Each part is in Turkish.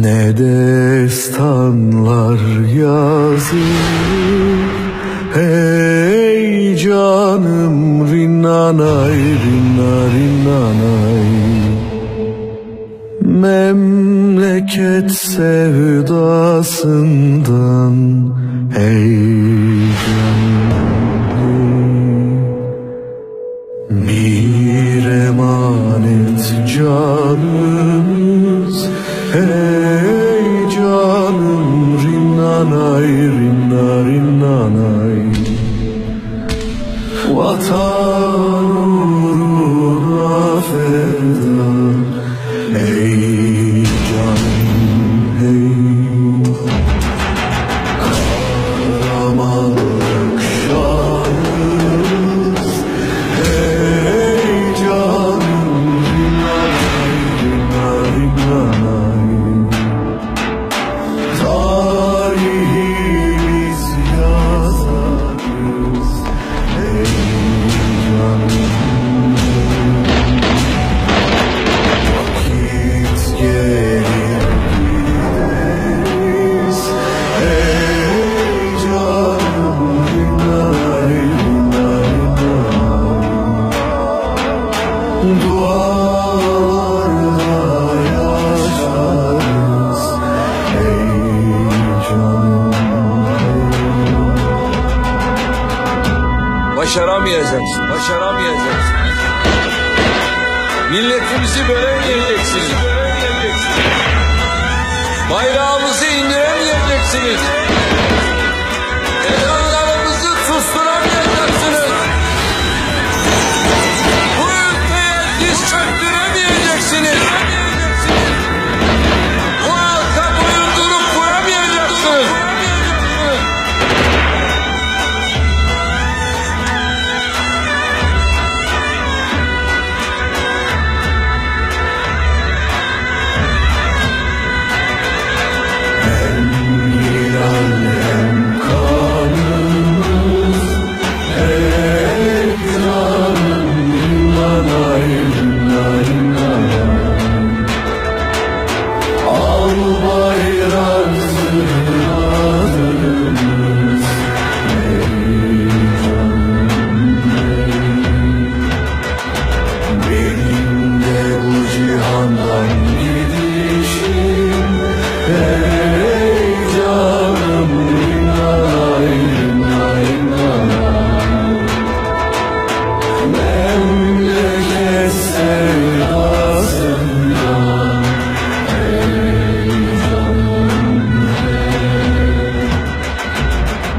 Ne destanlar yazılır? Hey canım rinnanay rinna rinnanay Memleket sevdasından Hey Hey canım rinnanay rinna rinnanay Vatan başaramayacaksın, başaramayacaksın. Milletimizi bölemeyeceksiniz. Bayrağımızı indiremeyeceksiniz.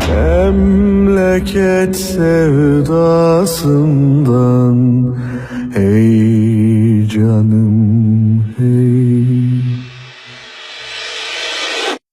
Memleket sevdasından Ey canım.